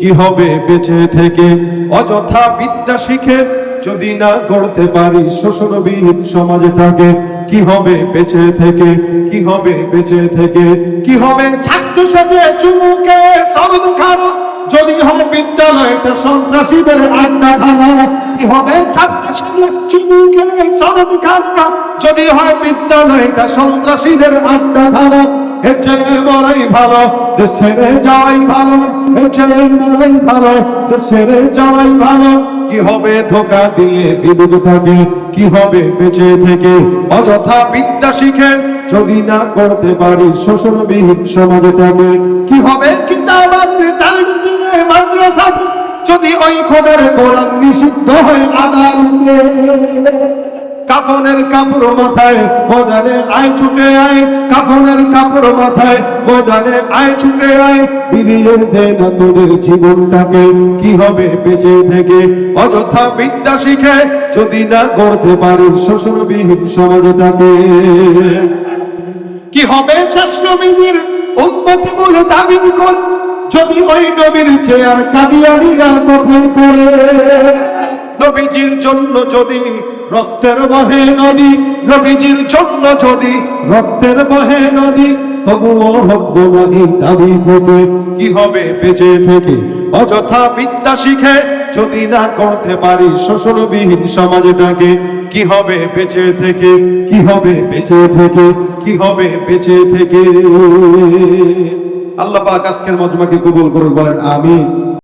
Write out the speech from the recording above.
কি হবে বেঁচে থেকে? অযথা বিদ্যা শিখে যদি না করতে পারি শোষণবিহীন সমাজটাকে, কি হবে বেঁচে থেকে? কি হবে বেঁচে থেকে? কি হবে? ছাত্র সাজে চুমুকে সরদ যদি হয় বিদ্যালয়টা সন্ত্রাসীদের আড্ডা খানা কি হবে? ছাত্র যদি হয় বিদ্যালয়টা সন্ত্রাসীদের আড্ডা খানা ছেড়ে যাওয়াই ভালো কি হবে ধোকা দিয়ে থাকে কি হবে বেঁচে থেকে? অযথা বিদ্যা শিখে যদি না করতে পারি শোষণবিহীন সমাজটাকে, কি হবে যদি ওই খোদার কোরআন নিষিদ্ধ হয়ে আদালতে কাফনের কাপড় মাথায়, ময়দানে আয়, ছুটে আয়। কাফনের কাপড় মাথায়, ময়দানে আয়, ছুটে আয়। বিলিয়ে দে না তোদের জীবনটাকে, কি হবে বেঁচে থেকে? অযথা বিদ্যা শিখে, যদি না করতে পারি শোষণবিহীন সমাজটাকে। কি হবে শেষ নবীর উন্নতি বলে দাবি করে যদি ওই নবীর চেয়ার কাদিয়ারিরা দখল করে, নবীজির জন্য যদি রক্তের বহে নদী নবীজির জন্য যদি রক্তের বহে নদী, তবুও নাহি দাবি থেকে কি হবে বেঁচে থেকে? অযথা বিদ্যা শিখে যদি না করতে পারি শোষণবিহীন সমাজটাকে, কি হবে বেঁচে থেকে? কি হবে বেঁচে থেকে? কি হবে বেঁচে থেকে? আল্লাহ পাক মজমাকে কবুল করুন, বলেন, আমিন।